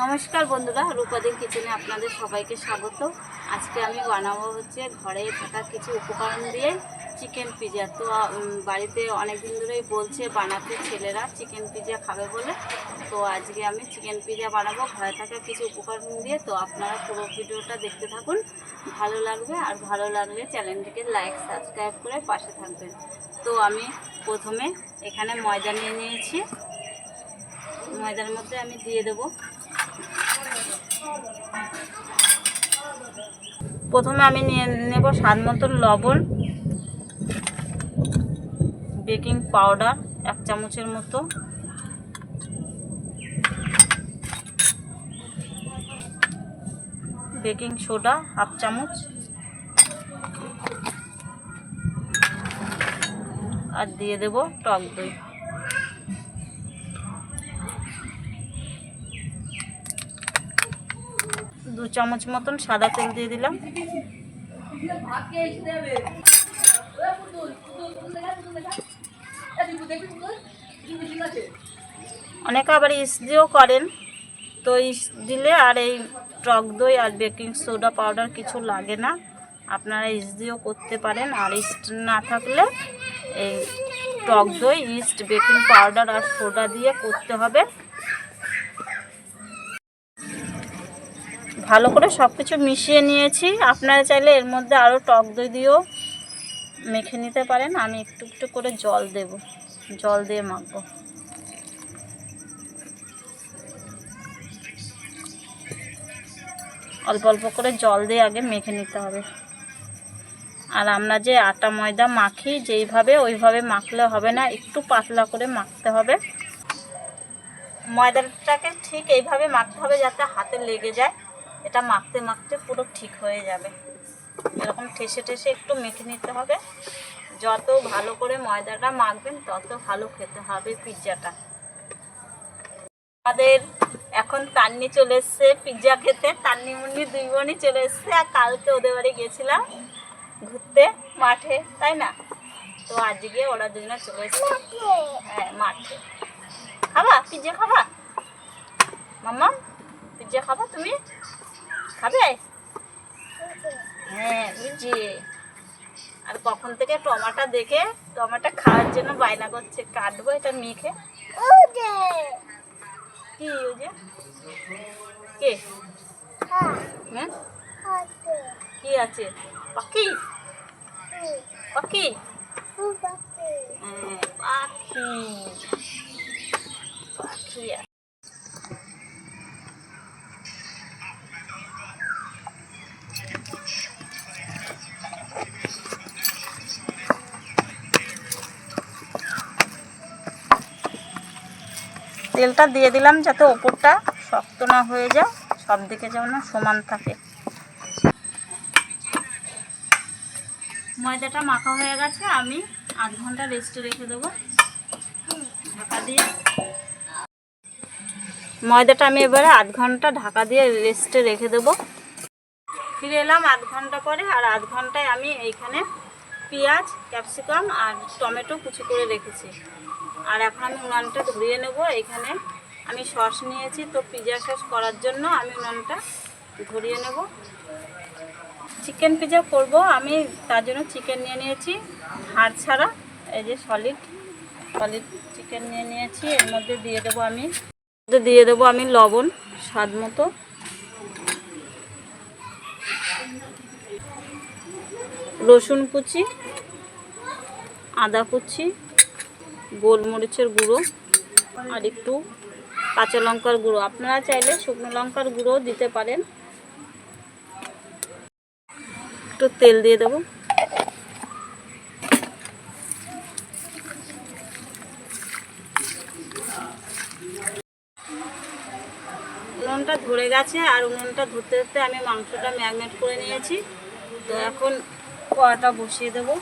নমস্কার বন্ধুরা, রূপাদির কিচেনে আপনাদের সবাইকে স্বাগত। আজকে আমি বানাবো হচ্ছে ঘরে থাকা কিছু উপকরণ দিয়ে চিকেন পিজা। তো বাড়িতে অনেক দিন ধরেই বলছে বানাতে ছেলেরা চিকেন পিজা খাবে বলে। তো, আজকে আমি চিকেন পিজা বানাবো, ঘরে থাকা কিছু উপকরণ দিয়ে। তো, আপনারা পুরো ভিডিওটা দেখতে থাকুন, ভালো লাগবে। আর ভালো লাগলে চ্যানেলটিকে লাইক, সাবস্ক্রাইব করে পাশে থাকবেন। তো, আমি প্রথমে এখানে ময়দা নিয়ে নিয়েছি। ময়দার মধ্যে আমি দিয়ে দেবো প্রথমে আমি নিয়ে নেব স্বাদ মতো লবণ, বেকিং পাউডার, এক চামচের মতো। বেকিং সোডা, হাফ চামচ। আর দিয়ে দেব টক দই। দু চামচ মতন সাদা তেল দিয়ে দিলাম। অনেকে আবার ইস দিয়েও করেন, তো ইস দিলে আর এই টক দই আর বেকিং সোডা পাউডার কিছু লাগে না। আপনারা ইস দিয়েও করতে পারেন, আর ইস্ট না থাকলে এই টক দই, ইস্ট, বেকিং পাউডার আর সোডা দিয়ে করতে হবে। ভালো করে সব কিছু মিশিয়ে নিয়েছি। আপনারা চাইলে এর মধ্যে আরও টক দই দিয়েও মেখে নিতে পারেন। আমি একটু একটু করে জল দেব। জল দিয়ে মাখবো। অল্প অল্প করে জল দিয়ে আগে মেখে নিতে হবে। আর আমরা যে আটা ময়দা মাখি, যেইভাবে ওইভাবে মাখলে হবে না, একটু পাতলা করে মাখতে হবে। ময়দাটাকে ঠিক এইভাবে মাখতে হবে যাতে হাতে লেগে যায়। এটা মাখতে মাখতে পুরো ঠিক হয়ে যাবে। এরকম ঠেসে ঠেসে একটু মেখে নিতে হবে। যত ভালো করে ময়দাটা মাখবেন, তত ভালো খেতে হবে পিৎজাটা আমাদের এখন তান্নি চলে এসছে পিৎজা খেতে। তান্নি মুন্নি দুই বোনই চলে এসছে আর কালকে ওদের বাড়ি গেছিলাম ঘুরতে মাঠে, তাই না? তো আজকে ওরা দুজনে চলে এসছে। হ্যাঁ মাঠে। খাবা? পিৎজা খাবা? মাম্মা পিৎজা খাবা তুমি? খাবে? হ্যাঁ বুঝছি। আর কখন থেকে টমাটো দেখে টমাটো খাওয়ার জন্য বায়না করছে কাটবো এটা মেখে। কি ওই যে কে? হ্যাঁ? কি আছে? পাখি? পাখি? হ্যাঁ, পাখি। পাখি তেলটা দিয়ে দিলাম যাতে ওপরটা শক্ত না হয়ে যায়, সব দিকে যেন সমান থাকে। ময়দাটা মাখা হয়ে গেছে, আমি আধ ঘণ্টা রেস্টে রেখে দেবো। ঢাকা দিয়ে। ময়দাটা আমি এবারে আধ ঘণ্টা ঢাকা দিয়ে রেস্টে রেখে দেবো। ফিরে এলাম আধ ঘণ্টা পরে, আর আধ ঘন্টায় আমি এইখানে পেঁয়াজ, ক্যাপসিকাম আর টমেটো কুচি করে রেখেছি। আর এখন আমি উনানটা ধরিয়ে নেব, এখানে আমি সস নিয়েছি, তো পিজা সস করার জন্য আমি উনানটা ধরিয়ে নেব। চিকেন পিজা করব, আমি তার জন্য চিকেন নিয়ে নিয়েছি, হাড় ছাড়া, এই যে সলিড সলিড চিকেন নিয়ে নিয়েছি, এর মধ্যে দিয়ে দেবো আমি দিয়ে দেবো আমি লবণ, স্বাদ মতো। রসুন কুচি, আদা কুচি গোলমরিচের গুঁড়ো আর একটু কাঁচা লঙ্কার গুঁড়ো। আপনারা চাইলে শুকনো লঙ্কার গুঁড়ো দিতে পারেন। একটু তেল দিয়ে দেবো। উনুনটা ধরে গেছে আর উনুনটা ধরতে ধরতে আমি মাংসটা ম্যাগনেট করে নিয়েছি। তো এখন কড়াটা বসিয়ে দেবো।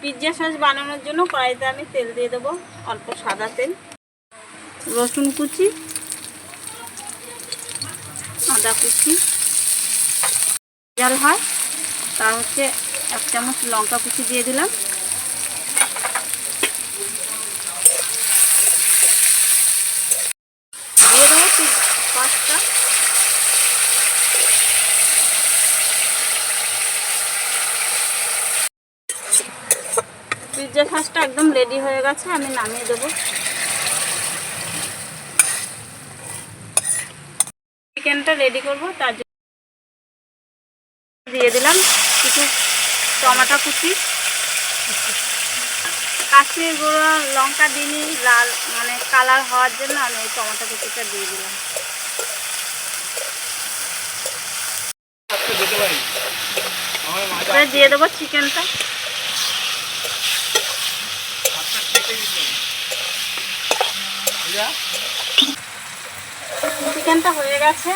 পিৎজা সস বানানোর জন্য কড়াইতে আমি তেল দিয়ে দেবো অল্প সাদা তেল, রসুন কুচি, আদা কুচি। জাল হয় তার হচ্ছে এক চামচ লঙ্কা কুচি দিয়ে দিলাম দিয়ে দেবো পিৎজা সসটা একদম রেডি হয়ে গেছে আমি নামিয়ে দেবো। চিকেনটা রেডি করব তার জন্য দিয়ে দিলাম কিছু টমাটো কুচি। কাশ্মীর গুঁড়ো লঙ্কা দিইনি লাল মানে কালার হওয়ার জন্য আমি এই টমেটো কুচিটা দিয়ে দিলাম। দিয়ে দেবো চিকেনটা চিকেনটা হয়ে গেছে।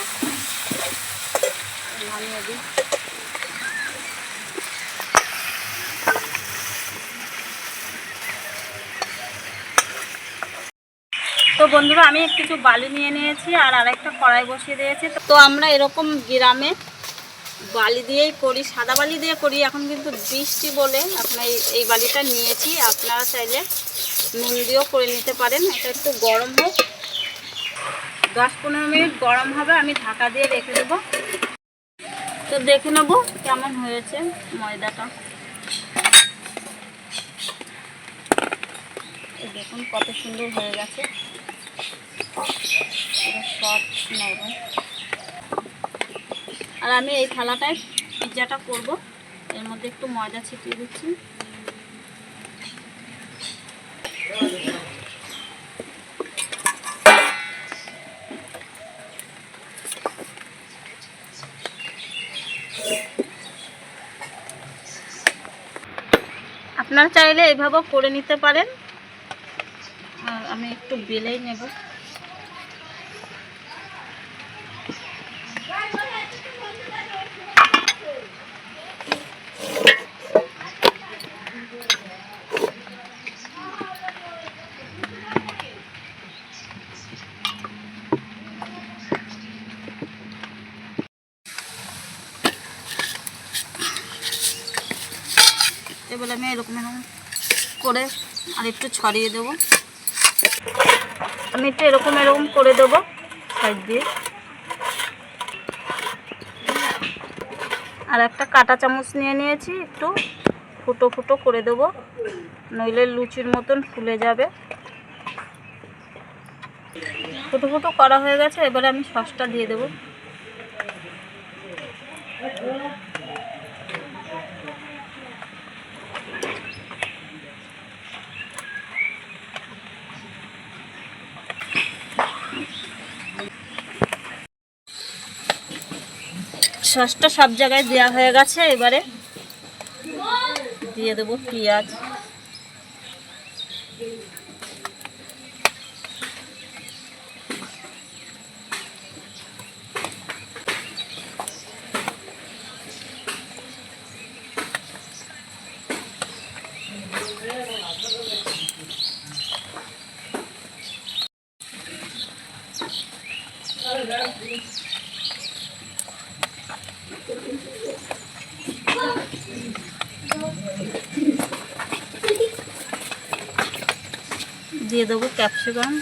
তো বন্ধুরা, আমি কিছু বালি নিয়ে নিয়েছি আর আরেকটা কড়াই বসিয়ে দিয়েছি। তো আমরা এরকম গ্রামে বালি দিয়েই করি, সাদা বালি দিয়ে করি। এখন কিন্তু বৃষ্টি বলে আপনার এই বালিটা নিয়েছি। আপনারা চাইলে নুন দিয়েও করে নিতে পারেন। এটা একটু গরম হোক। দশ পনেরো মিনিট গরম হবে, আমি ঢাকা দিয়ে রেখে দেবো। তো দেখে নেব কেমন হয়েছে ময়দাটা। দেখুন কত সুন্দর হয়ে গেছে। আর আমি এই থালাটায় পিৎজাটা করব। এর মধ্যে একটু ময়দা ছিটিয়ে দিচ্ছি। আপনারা চাইলে এভাবেও করে নিতে পারেন। আর আমি একটু বেলেই নেব। এবার আমি এরকম এরকম করে, আর একটু ছড়িয়ে দেবো। আমি একটু এরকম এরকম করে দেবো, সাইড দিয়ে। আর একটা কাঁটা চামচ নিয়ে নিয়েছি, একটু ফুটো ফুটো করে দেবো, নইলে লুচির মতন ফুলে যাবে। ফুটো ফুটো করা হয়ে গেছে, এবারে আমি সসটা দিয়ে দেবো। সসটা সব জায়গায় দেওয়া হয়ে গেছে এবারে দিয়ে দেবো পেঁয়াজ। দিয়ে দেবো ক্যাপসিকাম।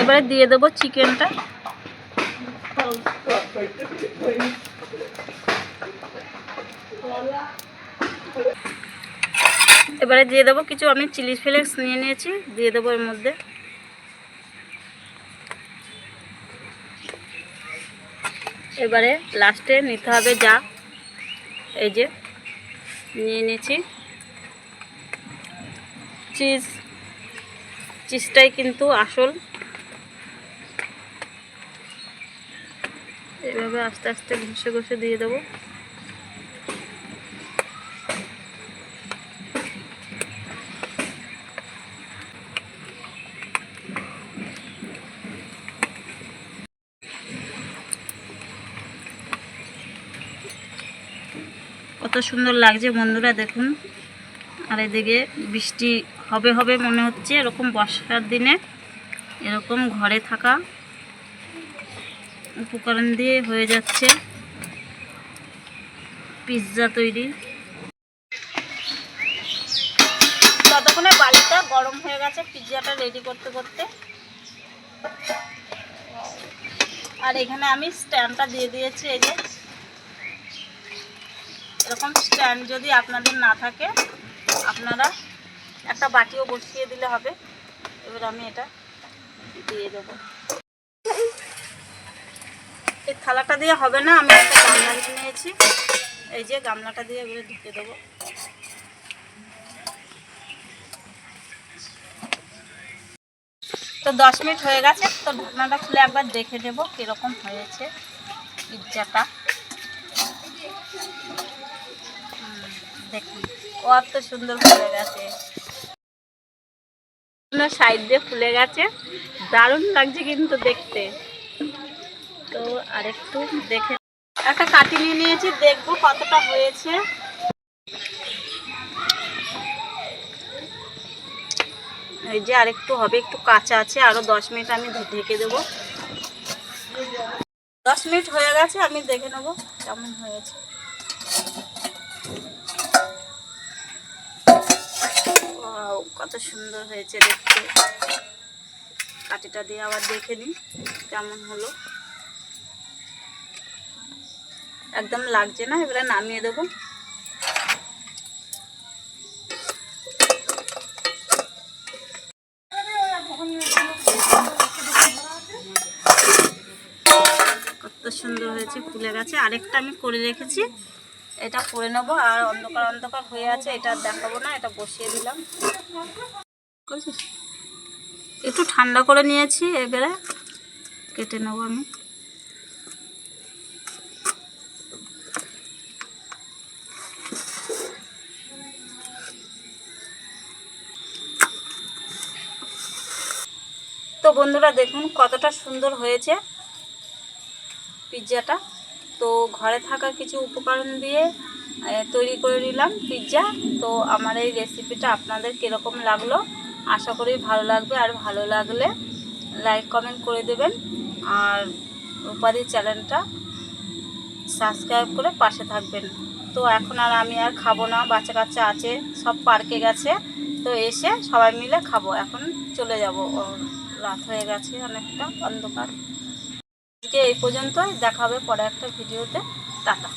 এবারে দিয়ে দেবো চিকেনটা। এবারে দিয়ে দেবো কিছু, আমি চিলি ফ্লেক্স নিয়ে নিয়েছি, দিয়ে দেবো এর মধ্যে। এবারে লাস্টে নিতে হবে যা, এই যে। নিয়ে নিয়েছি। চিজ চিজটাই কিন্তু আসল। এভাবে আস্তে আস্তে ঘষে ঘষে দিয়ে দেবো। কত সুন্দর লাগছে বন্ধুরা দেখুন। আর এদিকে বৃষ্টি হবে হবে মনে হচ্ছে, এরকম বর্ষার দিনে এরকম ঘরে থাকা উপকরণ দিয়ে হয়ে যাচ্ছে পিৎজা তৈরি। ততক্ষণে বালিটা গরম হয়ে গেছে পিৎজাটা রেডি করতে করতে। আর এখানে আমি স্ট্যান্ডটা দিয়ে দিয়েছি, এই যে। এরকম স্ট্যান্ড যদি আপনাদের না থাকে, আপনারা একটা বাটিও বসিয়ে দিলে হবে। এবার আমি এটা দিয়ে দেবো। এই থালাটা দিয়ে হবে না, আমি একটা গামলা নিয়ে নিয়েছি। এই যে গামলাটা দিয়ে এবারে ঢুকে দেবো। তো দশ মিনিট হয়ে গেছে, তো ঢাকনাটা খুলে একবার দেখে নেব কীরকম হয়েছে পিৎজাটা। হুম, দেখুন সুন্দর ফুলে গেছে। সাইড দিয়ে ফুলে গেছে। দারুণ লাগছে কিন্তু দেখতে। তো আরেকটু দেখে একটা কাটি নিয়ে নিয়েছি দেখব কতটা হয়েছে। এই যে আরেকটু হবে একটু কাঁচা আছে আরও দশ মিনিট আমি ঢেকে দেবো। দশ মিনিট হয়ে গেছে আমি দেখে নেব কেমন হয়েছে। কত সুন্দর হয়েছে দেখতে। কাটিটা দিয়ে আবার দেখে নিই কেমন হলো। একদম লাগছে না, এবারে নামিয়ে দেবো। কত সুন্দর হয়েছে, ফুলে গেছে। আরেকটা আমি করে রেখেছি। এটা করে নেব, আর অন্ধকার অন্ধকার হয়ে আছে, এটা দেখাবো না, এটা বসিয়ে দিলাম। একটু ঠান্ডা করে নিয়েছি, এবারে কেটে নেব আমি। তো বন্ধুরা, দেখুন কতটা সুন্দর হয়েছে পিৎজাটা তো ঘরে থাকা কিছু উপকরণ দিয়ে তৈরি করে নিলাম পিৎজা তো আমার এই রেসিপিটা আপনাদের কীরকম লাগল? আশা করি ভালো লাগবে আর ভালো লাগলে লাইক কমেন্ট করে দেবেন। আর রূপাদি চ্যানেলটা সাবস্ক্রাইব করে পাশে থাকবেন। তো এখন আর আমি আর খাব না, বাচ্চা কাচ্চা আছে, সব পার্কে গেছে। তো এসে সবাই মিলে খাব। এখন চলে যাব। রাত হয়ে গেছে অনেকটা, অন্ধকার। আজকে এই পর্যন্তই। দেখা হবে পরে একটা ভিডিওতে। টাটা।